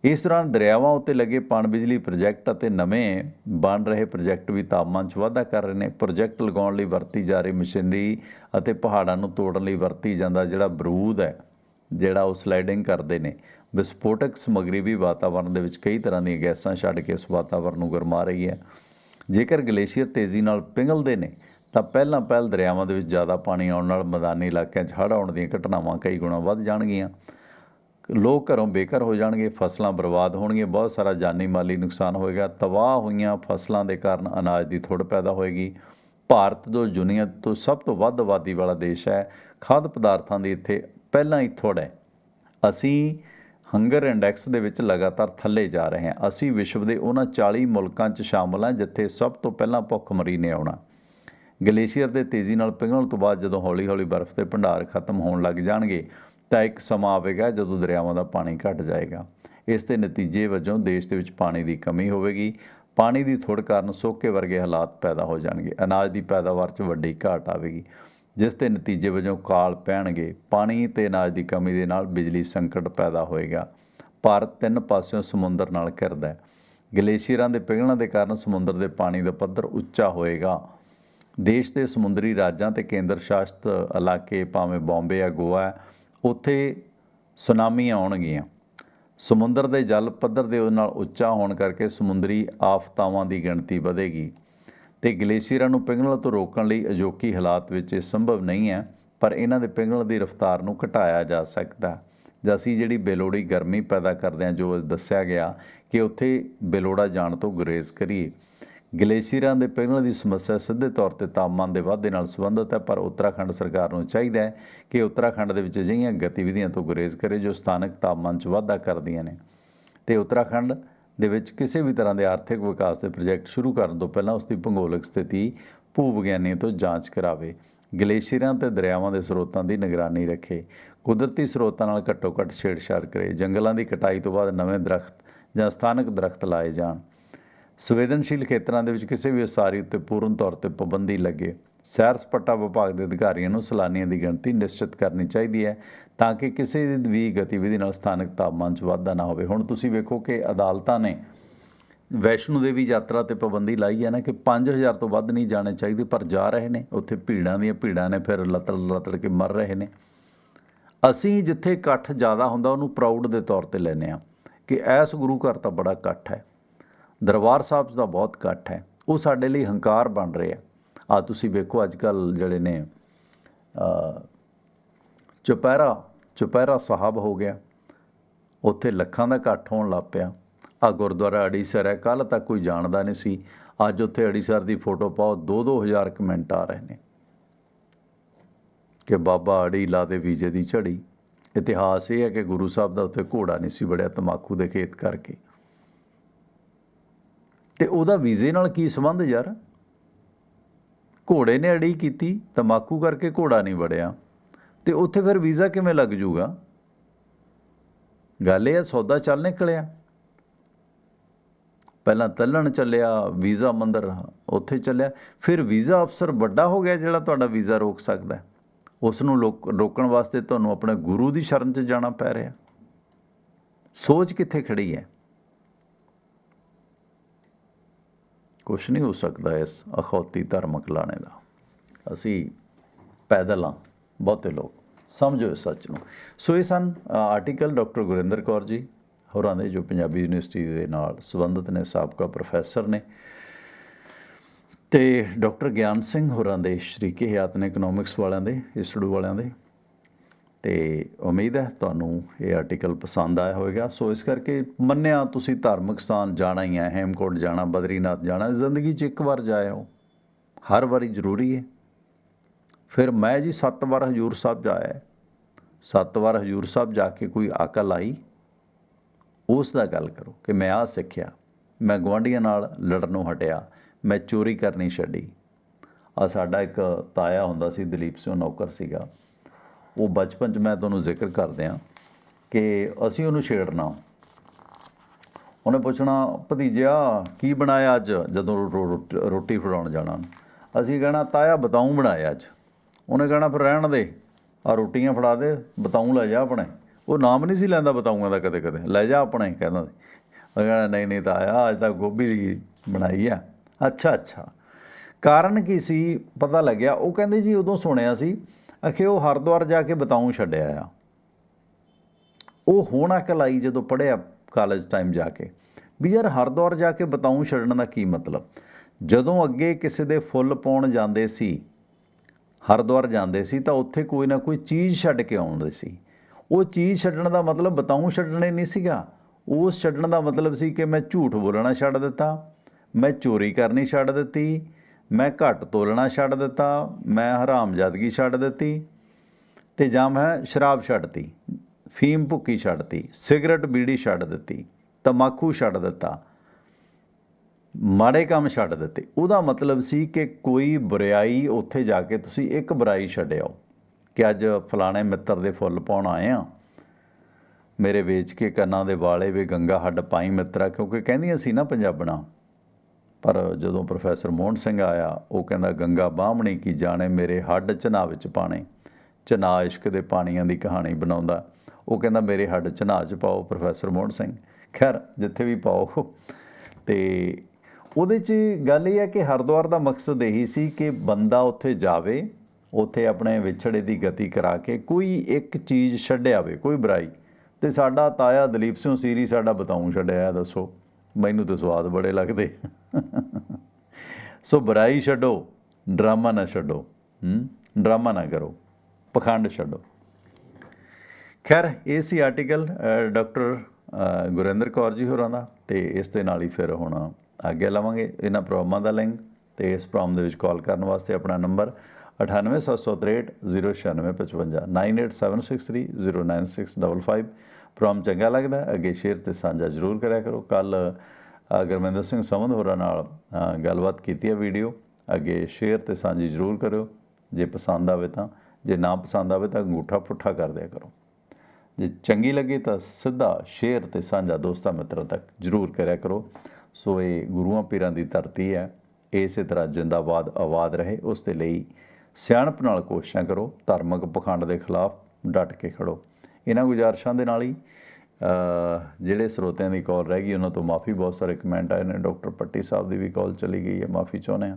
ਇਸ ਦੌਰਾਨ ਦਰਿਆਵਾਂ ਉੱਤੇ ਲੱਗੇ ਪਣ ਬਿਜਲੀ ਪ੍ਰੋਜੈਕਟ ਅਤੇ ਨਵੇਂ ਬਣ ਰਹੇ ਪ੍ਰੋਜੈਕਟ ਵੀ ਤਾਪਮਾਨ 'ਚ ਵਾਧਾ ਕਰ ਰਹੇ ਨੇ। ਪ੍ਰੋਜੈਕਟ ਲਗਾਉਣ ਲਈ ਵਰਤੀ ਜਾ ਰਹੀ ਮਸ਼ੀਨਰੀ ਅਤੇ ਪਹਾੜਾਂ ਨੂੰ ਤੋੜਨ ਲਈ ਵਰਤੀ ਜਾਂਦਾ ਜਿਹੜਾ ਬਰੂਦ ਹੈ, ਜਿਹੜਾ ਉਹ ਸਲਾਈਡਿੰਗ ਕਰਦੇ ਨੇ। ਵਿਸਫੋਟਕ ਸਮੱਗਰੀ ਵੀ ਵਾਤਾਵਰਣ ਦੇ ਵਿੱਚ ਕਈ ਤਰ੍ਹਾਂ ਦੀਆਂ ਗੈਸਾਂ ਛੱਡ ਕੇ ਇਸ ਵਾਤਾਵਰਣ ਨੂੰ ਗਰਮਾ ਰਹੀ ਹੈ। ਜੇਕਰ ਗਲੇਸ਼ੀਅਰ ਤੇਜ਼ੀ ਨਾਲ ਪਿਘਲਦੇ ਨੇ, ਤਾਂ ਪਹਿਲਾਂ ਪਹਿਲ ਦਰਿਆਵਾਂ ਦੇ ਵਿੱਚ ਜ਼ਿਆਦਾ ਪਾਣੀ ਆਉਣ ਨਾਲ ਮੈਦਾਨੀ ਇਲਾਕਿਆਂ 'ਚ ਹੜ੍ਹ ਆਉਣ ਦੀਆਂ ਘਟਨਾਵਾਂ ਕਈ ਗੁਣਾ ਵੱਧ ਜਾਣਗੀਆਂ। ਲੋਕ ਘਰੋਂ ਬੇਘਰ ਹੋ ਜਾਣਗੇ, ਫਸਲਾਂ ਬਰਬਾਦ ਹੋਣਗੀਆਂ, ਬਹੁਤ ਸਾਰਾ ਜਾਨੀ ਮਾਲੀ ਨੁਕਸਾਨ ਹੋਏਗਾ। ਤਬਾਹ ਹੋਈਆਂ ਫਸਲਾਂ ਦੇ ਕਾਰਨ ਅਨਾਜ ਦੀ ਥੁੜ ਪੈਦਾ ਹੋਏਗੀ। ਭਾਰਤ ਜੋ ਦੁਨੀਆ ਤੋਂ ਸਭ ਤੋਂ ਵੱਧ ਆਬਾਦੀ ਵਾਲਾ ਦੇਸ਼ ਹੈ, ਖਾਦ ਪਦਾਰਥਾਂ ਦੀ ਇੱਥੇ ਪਹਿਲਾਂ ਹੀ ਥੁੜ ਹੈ। ਅਸੀਂ ਹੰਗਰ ਇੰਡੈਕਸ ਦੇ ਵਿੱਚ ਲਗਾਤਾਰ ਥੱਲੇ ਜਾ ਰਹੇ ਹਾਂ। ਅਸੀਂ ਵਿਸ਼ਵ ਦੇ ਉਹਨਾਂ 40 ਮੁਲਕਾਂ 'ਚ ਸ਼ਾਮਲ ਹਾਂ ਜਿੱਥੇ ਸਭ ਤੋਂ ਪਹਿਲਾਂ ਭੁੱਖਮਰੀ ਨੇ ਆਉਣਾ। ਗਲੇਸ਼ੀਅਰ ਦੇ ਤੇਜ਼ੀ ਨਾਲ ਪਿਘਲਣ ਤੋਂ ਬਾਅਦ ਜਦੋਂ ਹੌਲੀ-ਹੌਲੀ ਬਰਫ਼ ਦੇ ਭੰਡਾਰ ਖਤਮ ਹੋਣ ਲੱਗ ਜਾਣਗੇ ਤਾਂ ਇੱਕ ਸਮਾਂ ਆਵੇਗਾ ਜਦੋਂ ਦਰਿਆਵਾਂ ਦਾ ਪਾਣੀ ਘਟ ਜਾਏਗਾ। ਇਸ ਦੇ ਨਤੀਜੇ ਵਜੋਂ ਦੇਸ਼ ਦੇ ਵਿੱਚ ਪਾਣੀ ਦੀ ਕਮੀ ਹੋਵੇਗੀ। ਪਾਣੀ ਦੀ ਥੁੜ ਕਾਰਨ ਸੋਕੇ ਵਰਗੇ ਹਾਲਾਤ ਪੈਦਾ ਹੋ ਜਾਣਗੇ। ਅਨਾਜ ਦੀ ਪੈਦਾਵਾਰ 'ਚ ਵੱਡੀ ਘਾਟ ਆਵੇਗੀ। ਜਿਸ ਦੇ ਨਤੀਜੇ ਵਜੋਂ ਕਾਲ ਪੈਣਗੇ। ਪਾਣੀ ਤੇ ਅਨਾਜ ਦੀ ਕਮੀ ਦੇ ਨਾਲ ਬਿਜਲੀ ਸੰਕਟ ਪੈਦਾ ਹੋਏਗਾ। ਭਾਰਤ ਤਿੰਨ ਪਾਸਿਓਂ ਸਮੁੰਦਰ ਨਾਲ ਘਿਰਦਾ ਹੈ। ਗਲੇਸ਼ੀਅਰਾਂ ਦੇ ਪਿਘਲਣ ਦੇ ਕਾਰਨ ਸਮੁੰਦਰ ਦੇ ਪਾਣੀ ਦਾ ਪੱਧਰ ਉੱਚਾ ਹੋਏਗਾ। ਦੇਸ਼ ਦੇ ਸਮੁੰਦਰੀ ਰਾਜਾਂ ਤੇ ਕੇਂਦਰ ਸ਼ਾਸਿਤ ਇਲਾਕੇ ਭਾਵੇਂ ਬੰਬੇ ਆ ਗੋਆ ਹੈ, ਉੱਥੇ ਸੁਨਾਮੀ ਆਉਣਗੀਆਂ। ਸਮੁੰਦਰ ਦੇ ਜਲ ਪੱਧਰ ਦੇ ਉਹਦੇ ਨਾਲ ਉੱਚਾ ਹੋਣ ਕਰਕੇ ਸਮੁੰਦਰੀ ਆਫਤਾਵਾਂ ਦੀ ਗਿਣਤੀ ਵਧੇਗੀ ਤੇ ਗਲੇਸ਼ੀਅਰਾਂ ਨੂੰ ਪਿਘਲਣ ਤੋਂ ਰੋਕਣ ਲਈ ਅਜੋਕੀ ਹਾਲਾਤ ਵਿੱਚ ਇਹ ਸੰਭਵ ਨਹੀਂ ਹੈ, ਪਰ ਇਹਨਾਂ ਦੇ ਪਿਘਲਣ ਦੀ ਰਫ਼ਤਾਰ ਨੂੰ ਘਟਾਇਆ ਜਾ ਸਕਦਾ ਜਾਂ ਅਸੀਂ ਜਿਹੜੀ ਬੇਲੋੜੀ ਗਰਮੀ ਪੈਦਾ ਕਰਦੇ ਹਾਂ, ਜੋ ਦੱਸਿਆ ਗਿਆ ਕਿ ਉੱਥੇ ਬੇਲੋੜਾ ਜਾਣ ਤੋਂ ਗੁਰੇਜ਼ ਕਰੀਏ ਗਲੇਸ਼ੀਅਰਾਂ ਦੇ ਪਿਘਲਣ ਦੀ ਸਮੱਸਿਆ ਸਿੱਧੇ ਤੌਰ ਤੇ ਤਾਪਮਾਨ ਦੇ ਵਾਧੇ ਨਾਲ ਸੰਬੰਧਿਤ ਹੈ, ਪਰ ਉੱਤਰਾਖੰਡ ਸਰਕਾਰ ਨੂੰ ਚਾਹੀਦਾ ਹੈ ਕਿ ਉੱਤਰਾਖੰਡ ਦੇ ਵਿੱਚ ਅਜਿਹੀਆਂ ਗਤੀਵਿਧੀਆਂ ਤੋਂ ਗੁਰੇਜ਼ ਕਰੇ ਜੋ ਸਥਾਨਕ ਤਾਪਮਾਨ 'ਚ ਵਾਧਾ ਕਰਦੀਆਂ ਨੇ। ਤੇ ਉੱਤਰਾਖੰਡ ਦੇ ਵਿੱਚ ਕਿਸੇ ਵੀ ਤਰ੍ਹਾਂ ਦੇ ਆਰਥਿਕ ਵਿਕਾਸ ਦੇ ਪ੍ਰੋਜੈਕਟ ਸ਼ੁਰੂ ਕਰਨ ਤੋਂ ਪਹਿਲਾਂ ਉਸ ਦੀ ਭੂਗੋਲਿਕ ਸਥਿਤੀ ਭੂ ਵਿਗਿਆਨੀਆਂ ਤੋਂ ਜਾਂਚ ਕਰਾਵੇ। ਗਲੇਸ਼ੀਅਰਾਂ ਤੇ ਦਰਿਆਵਾਂ ਦੇ ਸਰੋਤਾਂ ਦੀ ਨਿਗਰਾਨੀ ਰੱਖੇ। ਕੁਦਰਤੀ ਸਰੋਤਾਂ ਨਾਲ ਘੱਟੋ ਘੱਟ ਛੇੜਛਾੜ ਕਰੇ। ਜੰਗਲਾਂ ਦੀ ਕਟਾਈ ਤੋਂ ਬਾਅਦ ਨਵੇਂ ਦਰਖਤ ਜਾਂ ਸਥਾਨਕ ਦਰਖਤ ਲਾਏ ਜਾਣ। ਸੰਵੇਦਨਸ਼ੀਲ ਖੇਤਰਾਂ ਦੇ ਵਿੱਚ ਕਿਸੇ ਵੀ ਉਸਾਰੀ ਉੱਤੇ ਪੂਰਨ ਤੌਰ ਤੇ ਪਾਬੰਦੀ ਲੱਗੇ, ਸੈਰ ਸਪਾਟਾ ਵਿਭਾਗ ਦੇ ਅਧਿਕਾਰੀਆਂ ਨੂੰ ਸੈਲਾਨੀਆਂ ਦੀ ਗਿਣਤੀ ਨਿਸ਼ਚਿਤ ਕਰਨੀ ਚਾਹੀਦੀ ਹੈ ਤਾਂ ਕਿ ਕਿਸੇ ਵੀ ਗਤੀਵਿਧੀ ਨਾਲ ਸਥਾਨਕ ਤਾਪਮਾਨ 'ਚ ਵਾਧਾ ਨਾ ਹੋਵੇ। ਹੁਣ ਤੁਸੀਂ ਵੇਖੋ ਕਿ ਅਦਾਲਤਾਂ ਨੇ ਵੈਸ਼ਨੋ ਦੇਵੀ ਯਾਤਰਾ ਤੇ ਪਾਬੰਦੀ ਲਾਈ ਹੈ ਨਾ ਕਿ 5000 ਤੋਂ ਵੱਧ ਨਹੀਂ ਜਾਣੇ ਚਾਹੀਦੇ, ਪਰ ਜਾ ਰਹੇ ਨੇ। ਉੱਥੇ ਭੀੜਾਂ ਦੀਆਂ ਭੀੜਾਂ ਨੇ, ਫਿਰ ਲਤੜ ਲਤੜ ਕੇ ਮਰ ਰਹੇ ਨੇ। ਅਸੀਂ ਜਿੱਥੇ ਇਕੱਠ ਜ਼ਿਆਦਾ ਹੁੰਦਾ, ਉਹਨੂੰ ਪ੍ਰਾਊਡ ਦੇ ਤੌਰ ਤੇ ਲੈਨੇ ਆ ਕਿ ਐਸ ਗੁਰੂ ਘਰ ਤਾਂ ਬੜਾ ਇਕੱਠ ਹੈ। ਦਰਬਾਰ ਸਾਹਿਬ ਦਾ ਬਹੁਤ ਇਕੱਠ ਹੈ। ਉਹ ਸਾਡੇ ਲਈ ਹੰਕਾਰ ਬਣ ਰਹੇ ਆ ਆ ਤੁਸੀਂ ਵੇਖੋ ਅੱਜ ਕੱਲ ਜਿਹੜੇ ਨੇ ਚੁਪਹਿਰਾ ਚੁਪਹਿਰਾ ਸਾਹਿਬ ਹੋ ਗਿਆ। ਉੱਥੇ ਲੱਖਾਂ ਦਾ ਇਕੱਠ ਹੋਣ ਲੱਗ ਪਿਆ। ਆ ਗੁਰਦੁਆਰਾ ਅੜੀਸਰ ਹੈ। ਕੱਲ ਤੱਕ ਕੋਈ ਜਾਣਦਾ ਨਹੀਂ ਸੀ। ਅੱਜ ਉੱਥੇ ਅੜੀਸਰ ਦੀ ਫੋਟੋ ਪਾਓ 2-2000 ਕਮੈਂਟ ਆ ਰਹੇ ਨੇ। ਕਿ ਬਾਬਾ ਅੜੀ ਲਾ ਦੇ ਵੀਜੇ ਦੀ ਝੜੀ। ਇਤਿਹਾਸ ਇਹ ਹੈ ਕਿ ਗੁਰੂ ਸਾਹਿਬ ਦਾ ਉੱਥੇ ਘੋੜਾ ਨਹੀਂ ਸੀ ਬੜਿਆ ਤਮਾਕੂ ਦੇ ਖੇਤ ਕਰਕੇ। ਤੇ ਉਹਦਾ ਵੀਜ਼ੇ ਨਾਲ ਕੀ ਸੰਬੰਧ ਯਾਰ? ਘੋੜੇ ਨੇ ਅੜੀ ਕੀਤੀ, ਤਮਾਕੂ ਕਰਕੇ ਘੋੜਾ ਨਹੀਂ ਵੜਿਆ। ਤੇ ਉੱਥੇ ਫਿਰ ਵੀਜ਼ਾ ਕਿਵੇਂ ਲੱਗ ਜੂਗਾ? ਗੱਲ ਇਹ ਹੈ ਸੌਦਾ ਚੱਲ ਨਿਕਲਿਆ। ਪਹਿਲਾਂ ਤੱਲਣ ਚੱਲਿਆ, ਵੀਜ਼ਾ ਮੰਦਰ ਉੱਥੇ ਚੱਲਿਆ। ਫਿਰ ਵੀਜ਼ਾ ਅਫਸਰ ਵੱਡਾ ਹੋ ਗਿਆ ਜਿਹੜਾ ਤੁਹਾਡਾ ਵੀਜ਼ਾ ਰੋਕ ਸਕਦਾ। ਉਸ ਨੂੰ ਲੋਕ- ਰੋਕਣ ਵਾਸਤੇ ਤੁਹਾਨੂੰ ਆਪਣੇ ਗੁਰੂ ਦੀ ਸ਼ਰਨ 'ਚ ਜਾਣਾ ਪੈ ਰਿਹਾ। ਸੋਚ ਕਿੱਥੇ ਖੜੀ ਹੈ? ਕੁਛ ਨਹੀਂ ਹੋ ਸਕਦਾ ਇਸ ਅਖੌਤੀ ਧਾਰਮਿਕ ਲਾਣੇ ਦਾ। ਅਸੀਂ ਪੈਦਲ ਹਾਂ, ਬਹੁਤੇ ਲੋਕ। ਸਮਝੋ ਇਸ ਸੱਚ ਨੂੰ। ਸੋ ਇਹ ਸਨ ਆਰਟੀਕਲ ਡਾਕਟਰ ਗੁਰਿੰਦਰ ਕੌਰ ਜੀ ਹੋਰਾਂ ਦੇ, ਜੋ ਪੰਜਾਬੀ ਯੂਨੀਵਰਸਿਟੀ ਦੇ ਨਾਲ ਸੰਬੰਧਿਤ ਨੇ, ਸਾਬਕਾ ਪ੍ਰੋਫੈਸਰ ਨੇ। ਤੇ ਡਾਕਟਰ ਗਿਆਨ ਸਿੰਘ ਹੋਰਾਂ ਦੇ, ਸ਼ਰੀਕੇ ਹਯਾਤ ਨੇ ਇਕਨੋਮਿਕਸ ਵਾਲਿਆਂ ਦੇ ਇੰਸਟੀਚਿਊਟ ਵਾਲਿਆਂ ਦੇ। ਤੇ ਉਮੀਦ ਹੈ ਤੁਹਾਨੂੰ ਇਹ ਆਰਟੀਕਲ ਪਸੰਦ ਆਇਆ ਹੋਵੇਗਾ। ਸੋ ਇਸ ਕਰਕੇ ਮੰਨਿਆ ਤੁਸੀਂ ਧਾਰਮਿਕ ਸਥਾਨ ਜਾਣਾ ਹੀ ਹੈ, ਹੇਮਕੋਟ ਜਾਣਾ, ਬਦਰੀਨਾਥ ਜਾਣਾ, ਜ਼ਿੰਦਗੀ 'ਚ ਇੱਕ ਵਾਰ ਜਾਇਓ। ਹਰ ਵਾਰੀ ਜ਼ਰੂਰੀ ਹੈ। ਫਿਰ ਮੈਂ ਜੀ ਸੱਤ ਵਾਰ ਹਜੂਰ ਸਾਹਿਬ ਜਾਇਆ ਹੈ। ਸੱਤ ਵਾਰ ਹਜੂਰ ਸਾਹਿਬ ਜਾ ਕੇ ਕੋਈ ਅਕਲ ਆਈ, ਉਸ ਦਾ ਗੱਲ ਕਰੋ ਕਿ ਮੈਂ ਆ ਸਿੱਖਿਆ। ਮੈਂ ਗਵਾਂਢੀਆਂ ਨਾਲ ਲੜਨੋਂ ਹਟਿਆ। ਮੈਂ ਚੋਰੀ ਕਰਨੀ ਛੱਡੀ। ਆ ਸਾਡਾ ਇੱਕ ਤਾਇਆ ਹੁੰਦਾ ਸੀ, ਦਲੀਪ ਸਿੰਘ, ਨੌਕਰ ਸੀਗਾ। ਉਹ ਬਚਪਨ 'ਚ ਮੈਂ ਤੁਹਾਨੂੰ ਜ਼ਿਕਰ ਕਰਦਿਆਂ ਕਿ ਅਸੀਂ ਉਹਨੂੰ ਛੇੜਨਾ। ਉਹਨੇ ਪੁੱਛਣਾ, ਭਤੀਜਿਆ, ਕੀ ਬਣਾਇਆ ਅੱਜ ਜਦੋਂ ਰੋ- ਰੋਟੀ ਫੜਾਉਣ ਜਾਣਾ? ਅਸੀਂ ਕਹਿਣਾ, ਤਾਇਆ ਬਤਾਉਂ ਬਣਾਇਆ ਅੱਜ। ਉਹਨੇ ਕਹਿਣਾ, ਫਿਰ ਰਹਿਣ ਦੇ, ਆ ਰੋਟੀਆਂ ਫੜਾ ਦੇ ਬਤਾਉਂ ਲੈ ਜਾ ਆਪਣੇ। ਉਹ ਨਾਮ ਨਹੀਂ ਸੀ ਲੈਂਦਾ ਬਤਾਉਂਗਾ ਦਾ ਕਦੇ ਕਦੇ ਲੈ ਜਾ ਆਪਣੇ, ਕਹਿੰਦਾ ਸੀ। ਉਹ ਕਹਿਣਾ, ਨਹੀਂ ਨਹੀਂ ਤਾਇਆ, ਅੱਜ ਤਾਂ ਗੋਭੀ ਦੀ ਬਣਾਈ ਆ। ਅੱਛਾ ਅੱਛਾ। ਕਾਰਨ ਕੀ ਸੀ, ਪਤਾ ਲੱਗਿਆ। ਉਹ ਕਹਿੰਦੇ ਜੀ, ਉਦੋਂ ਸੁਣਿਆ ਸੀ ਅਖੇ ਉਹ ਹਰਿਦੁਆਰ ਜਾ ਕੇ ਬਤਾਉਂ ਛੱਡਿਆ ਆ। ਉਹ ਹੋਣਾ ਕਲਾਈ ਜਦੋਂ ਪੜਿਆ ਕਾਲਜ ਟਾਈਮ ਜਾ ਕੇ। ਵੀ ਯਾਰ ਹਰਿਦੁਆਰ ਜਾ ਕੇ ਬਤਾਉਂ ਛੱਡਣ ਦਾ ਕੀ ਮਤਲਬ? ਜਦੋਂ ਅੱਗੇ ਕਿਸੇ ਦੇ ਫੁੱਲ ਪਾਉਣ ਜਾਂਦੇ ਸੀ, ਹਰਿਦੁਆਰ ਜਾਂਦੇ ਸੀ, ਤਾਂ ਉੱਥੇ ਕੋਈ ਨਾ ਕੋਈ ਚੀਜ਼ ਛੱਡ ਕੇ ਆਉਂਦੇ ਸੀ। ਉਹ ਚੀਜ਼ ਛੱਡਣ ਦਾ ਮਤਲਬ ਬਤਾਉਂ ਛੱਡਣੇ ਨਹੀਂ ਸੀਗਾ। ਉਸ ਛੱਡਣ ਦਾ ਮਤਲਬ ਸੀ ਕਿ ਮੈਂ ਝੂਠ ਬੋਲਣਾ ਛੱਡ ਦਿੱਤਾ, ਮੈਂ ਚੋਰੀ ਕਰਨੀ ਛੱਡ ਦਿੱਤੀ ਮੈਂ ਘੱਟ ਤੋਲਣਾ ਛੱਡ ਦਿੱਤਾ, ਮੈਂ ਹਰਾਮਜ਼ਾਦਗੀ ਛੱਡ ਦਿੱਤੀ ਤੇ ਜਾਂ ਮੈਂ ਸ਼ਰਾਬ ਛੱਡਤੀ ਫੀਮ ਭੁੱਕੀ ਛੱਡਤੀ ਸਿਗਰਟ ਬੀੜੀ ਛੱਡ ਦਿੱਤੀ, ਤਮਾਕੂ ਛੱਡ ਦਿੱਤਾ, ਮਾੜੇ ਕੰਮ ਛੱਡ ਦਿੱਤੇ। ਉਹਦਾ ਮਤਲਬ ਸੀ ਕਿ ਕੋਈ ਬੁਰਾਈ ਉੱਥੇ ਜਾ ਕੇ ਤੁਸੀਂ ਇੱਕ ਬੁਰਾਈ ਛੱਡਿਓ ਕਿ ਅੱਜ ਫਲਾਣੇ ਮਿੱਤਰ ਦੇ ਫੁੱਲ ਪਾਉਣ ਆਏ ਆ ਮੇਰੇ ਵੇਚ ਕੇ ਕੰਨਾਂ ਦੇ ਵਾਲੇ ਵੇ ਗੰਗਾ ਹੱਡ ਪਾਈ ਮਿੱਤਰਾ, ਕਿਉਂਕਿ ਕਹਿੰਦੀਆਂ ਸੀ ਨਾ ਪੰਜਾਬਣਾ ਪਰ ਜਦੋਂ ਪ੍ਰੋਫੈਸਰ ਮੋਹਨ ਸਿੰਘ ਆਇਆ, ਉਹ ਕਹਿੰਦਾ, ਗੰਗਾ ਬਾਹਮਣੀ ਕੀ ਜਾਣੇ ਮੇਰੇ ਹੱਡ ਚਨਾ ਵਿੱਚ ਪਾਣੇ। ਚਨਾ ਇਸ਼ਕ ਦੇ ਪਾਣੀਆਂ ਦੀ ਕਹਾਣੀ ਬਣਾਉਂਦਾ। ਉਹ ਕਹਿੰਦਾ, ਮੇਰੇ ਹੱਡ ਚਨਾ ਚ ਪਾਓ ਪ੍ਰੋਫੈਸਰ ਮੋਹਨ ਸਿੰਘ। ਖੈਰ, ਜਿੱਥੇ ਵੀ ਪਾਓ। ਤੇ ਉਹਦੇ 'ਚ ਗੱਲ ਇਹ ਹੈ ਕਿ ਹਰਿਦੁਆਰ ਦਾ ਮਕਸਦ ਇਹੀ ਸੀ ਕਿ ਬੰਦਾ ਉੱਥੇ ਜਾਵੇ, ਉੱਥੇ ਆਪਣੇ ਵਿਛੜੇ ਦੀ ਗਤੀ ਕਰਾ ਕੇ ਕੋਈ ਇੱਕ ਚੀਜ਼ ਛੱਡਿਆ ਆਵੇ, ਕੋਈ ਬੁਰਾਈ। ਤੇ ਸਾਡਾ ਤਾਇਆ ਦਲੀਪ ਸਿੰਘ ਸੀਰੀ ਸਾਡਾ ਬਤਾਉਂ ਛੱਡਿਆ ਦੱਸੋ। ਮੈਨੂੰ ਤਾਂ ਸਵਾਦ ਬੜੇ ਲੱਗਦੇ। [LAUGHS] ਸੋ ਬੁਰਾਈ ਛੱਡੋ, ਡਰਾਮਾ ਨਾ ਛੱਡੋ, ਹੂੰ? ਡਰਾਮਾ ਨਾ ਕਰੋ, ਪਖੰਡ ਛੱਡੋ। ਖੈਰ, ਇਹ ਸੀ ਆਰਟੀਕਲ ਡਾਕਟਰ ਗੁਰਿੰਦਰ ਕੌਰ ਜੀ ਹੋਰਾਂ ਦਾ, ਤੇ ਇਸ ਦੇ ਨਾਲ ਹੀ ਫਿਰ ਹੁਣ ਅੱਗੇ ਲਵਾਂਗੇ ਇਹਨਾਂ ਪ੍ਰੋਗਰਾਮਾਂ ਦਾ ਲਿੰਕ ਤੇ ਇਸ ਪ੍ਰੋਗਰਾਮ ਦੇ ਵਿੱਚ ਕਾਲ ਕਰਨ ਵਾਸਤੇ ਆਪਣਾ ਨੰਬਰ 9873096555 9876309655 ਪ੍ਰੋਗਰਾਮ ਚੰਗਾ ਲੱਗਦਾ, ਅੱਗੇ ਸ਼ੇਅਰ ਤੇ ਸਾਂਝਾ ਜ਼ਰੂਰ ਕਰਿਆ ਕਰੋ। ਕੱਲ ਗੁਰਮਿੰਦਰ ਸਿੰਘ ਸਮਧ ਹੋਰਾਂ ਨਾਲ ਗੱਲਬਾਤ ਕੀਤੀ ਹੈ ਵੀਡੀਓ। ਅੱਗੇ ਸ਼ੇਅਰ ਤੇ ਸਾਂਝੀ ਜ਼ਰੂਰ ਕਰਿਓ। ਜੇ ਪਸੰਦ ਆਵੇ ਤਾਂ, ਜੇ ਨਾ ਪਸੰਦ ਆਵੇ ਤਾਂ ਅੰਗੂਠਾ ਪੁੱਠਾ ਕਰ ਦਿਆ ਕਰੋ। ਜੇ ਚੰਗੀ ਲੱਗੇ ਤਾਂ ਸਿੱਧਾ ਸ਼ੇਅਰ ਤੇ ਸਾਂਝਾ ਦੋਸਤਾਂ ਮਿੱਤਰਾਂ ਤੱਕ ਜ਼ਰੂਰ ਕਰਿਆ ਕਰੋ। ਸੋ ਇਹ ਗੁਰੂਆਂ ਪੀਰਾਂ ਦੀ ਧਰਤੀ ਹੈ। ਇਸੇ ਤਰ੍ਹਾਂ ਜਿੰਦਾਬਾਦ ਆਬਾਦ ਰਹੇ, ਉਸ ਦੇ ਲਈ ਸਿਆਣਪ ਨਾਲ ਕੋਸ਼ਿਸ਼ਾਂ ਕਰੋ। ਧਾਰਮਿਕ ਪਖੰਡ ਦੇ ਖਿਲਾਫ ਡਟ ਕੇ ਖੜੋ। ਇਹਨਾਂ ਗੁਜ਼ਾਰਿਸ਼ਾਂ ਦੇ ਨਾਲ ਹੀ ਜਿਹੜੇ ਸਰੋਤਿਆਂ ਦੀ ਕਾਲ ਰਹਿ ਗਈ, ਉਹਨਾਂ ਤੋਂ ਮਾਫੀ ਬਹੁਤ ਸਾਰੇ ਕਮੈਂਟ ਆਏ ਨੇ, ਡਾਕਟਰ ਪੱਟੀ ਸਾਹਿਬ ਦੀ ਵੀ ਕਾਲ ਚਲੀ ਗਈ ਹੈ, ਮਾਫੀ ਚਾਹੁੰਦੇ ਹਾਂ।